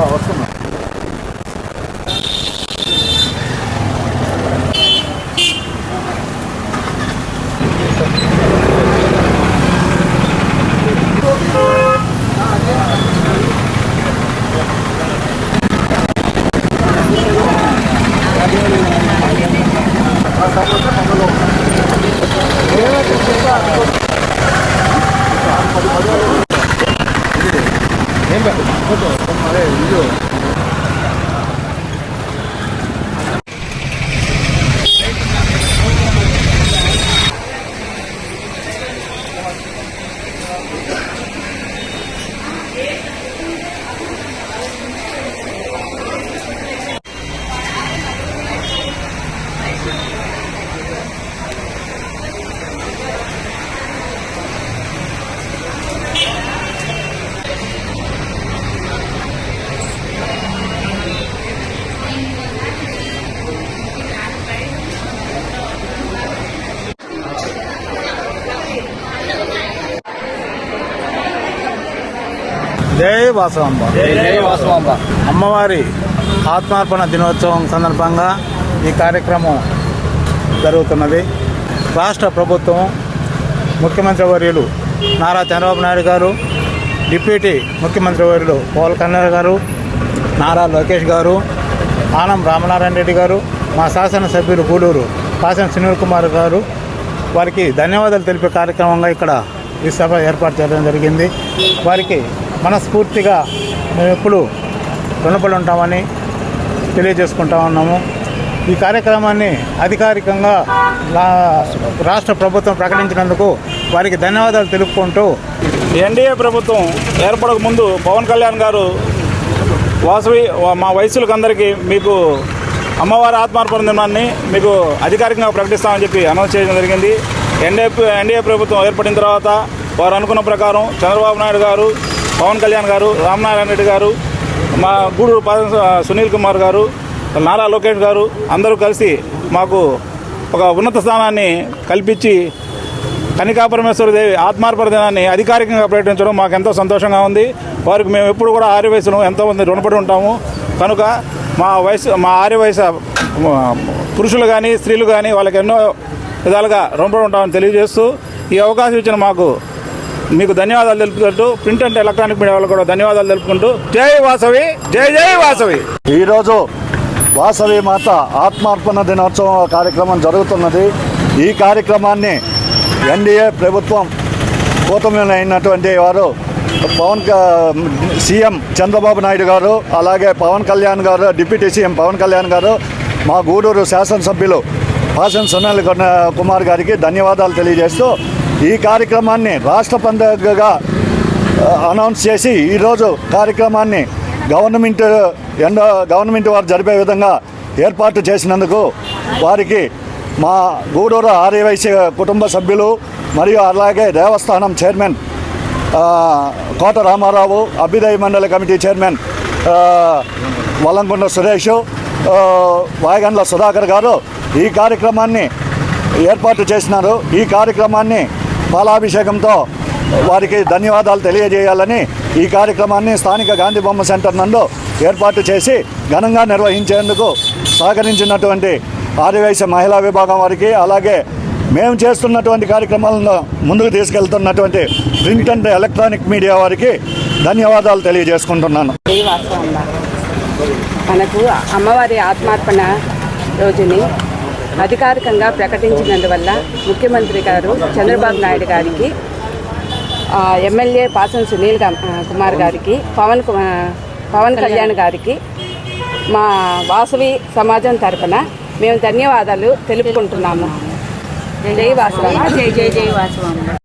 ああそうなん原爆のこと 아래 올려 జై వాసవాంబ. జై వాసవాంబ. అమ్మవారి ఆత్మార్పణ దినోత్సవం సందర్భంగా ఈ కార్యక్రమం జరుగుతున్నది. రాష్ట్ర ప్రభుత్వం ముఖ్యమంత్రి వర్యులు నారా చంద్రబాబు నాయుడు గారు డిప్యూటీ ముఖ్యమంత్రి వర్యులు పవన్ కళ్యాణ్ గారు నారా లోకేష్ గారు ఆనం రామనారాయణ రెడ్డి గారు మా శాసనసభ్యులు గూడూరు కాసం సునీల్ కుమార్ గారు వారికి ధన్యవాదాలు తెలిపే కార్యక్రమంగా ఇక్కడ ఈ సభ ఏర్పాటు చేయడం జరిగింది. వారికి మనస్ఫూర్తిగా మేము ఎప్పుడు రుణపడి ఉంటామని తెలియజేసుకుంటా ఉన్నాము ఈ కార్యక్రమాన్ని అధికారికంగా రాష్ట్ర ప్రభుత్వం ప్రకటించినందుకు వారికి ధన్యవాదాలు తెలుపుకుంటూ ఎన్డీఏ ప్రభుత్వం ఏర్పడక ముందు పవన్ కళ్యాణ్ గారు వాసవి మా వయసులకందరికీ మీకు అమ్మవారి ఆత్మార్పణ దినాన్ని మీకు అధికారికంగా ప్రకటిస్తామని చెప్పి అనౌన్స్ చేయడం జరిగింది. ఎన్డీఏ ఎన్డీఏ ప్రభుత్వం ఏర్పడిన తర్వాత వారు అనుకున్న ప్రకారం చంద్రబాబు నాయుడు గారు పవన్ కళ్యాణ్ గారు రామనారాయణ రెడ్డి గారు మా గూడూరు సునీల్ కుమార్ గారు నారా లోకేష్ గారు అందరూ కలిసి మాకు ఒక ఉన్నత స్థానాన్ని కల్పించి కనికాపరమేశ్వర దేవి ఆత్మార్పణ దినాన్ని అధికారికంగా ప్రకటించడం మాకు ఎంతో సంతోషంగా ఉంది. వారికి మేము ఎప్పుడు కూడా ఆర్య వయసును రుణపడి ఉంటాము. కనుక మా వయసు మా ఆర్య వయసు పురుషులు కానీ స్త్రీలు కానీ వాళ్ళకి ఎన్నో విధాలుగా రుణపడి ఉంటామని తెలియజేస్తూ ఈ అవకాశం ఇచ్చిన మాకు మీకు ధన్యవాదాలు తెలుపుతూ ప్రింట్ అండ్ ఎలక్ట్రానిక్ మీడియా కూడా ధన్యవాదాలు తెలుపుకుంటూ జై వాసవి జై జై వాసవి. ఈరోజు వాసవి మాత ఆత్మార్పణ దినోత్సవం కార్యక్రమం జరుగుతున్నది. ఈ కార్యక్రమాన్ని ఎన్డీఏ ప్రభుత్వం కూటమి అయినటువంటి వారు పవన్ క- సీఎం చంద్రబాబు నాయుడు గారు అలాగే పవన్ కళ్యాణ్ గారు డిప్యూటీ సీఎం పవన్ కళ్యాణ్ గారు మా గూడూరు శాసనసభ్యులు పాసన్ సునీల్ కుమార్ గారికి ధన్యవాదాలు తెలియజేస్తూ ఈ కార్యక్రమాన్ని రాష్ట్ర పండుగగా అనౌన్స్ చేసి ఈరోజు కార్యక్రమాన్ని గవర్నమెంట్ ఎండో గవర్నమెంట్ వారు జరిపే విధంగా ఏర్పాటు చేసినందుకు వారికి మా గూడూరు ఆర్యవైశ్య కుటుంబ సభ్యులు మరియు అలాగే దేవస్థానం చైర్మన్ కోట రామారావు అభ్యుదయ మండలి కమిటీ చైర్మన్ ఆ, వల్లంకొండ సురేష్ వాయగండ్ల సుధాకర్ గారు ఈ కార్యక్రమాన్ని ఏర్పాటు చేసినారు. ఈ కార్యక్రమాన్ని పాలాభిషేకంతో వారికి ధన్యవాదాలు తెలియజేయాలని ఈ కార్యక్రమాన్ని స్థానిక గాంధీ బొమ్మ సెంటర్ నందు ఏర్పాటు చేసి ఘనంగా నిర్వహించేందుకు సహకరించినటువంటి ఆదివాసీ మహిళా విభాగం వారికి అలాగే మేము చేస్తున్నటువంటి కార్యక్రమాలను ముందుకు తీసుకెళ్తున్నటువంటి ప్రింట్ అండ్ ఎలక్ట్రానిక్ మీడియా వారికి ధన్యవాదాలు తెలియజేసుకుంటున్నాను. మనకు అమ్మవారి ఆత్మార్పణ రోజుని అధికారికంగా ప్రకటించినందువల్ల ముఖ్యమంత్రి గారు చంద్రబాబు నాయుడు గారికి ఎమ్మెల్యే పాసం సునీల్ కుమార్ గారికి పవన్ పవన్ కళ్యాణ్ గారికి మా వాసవి సమాజం తరపున మేము ధన్యవాదాలు తెలుపుకుంటున్నాము. జై వాసవి. జై జై జై వాసవమ్మ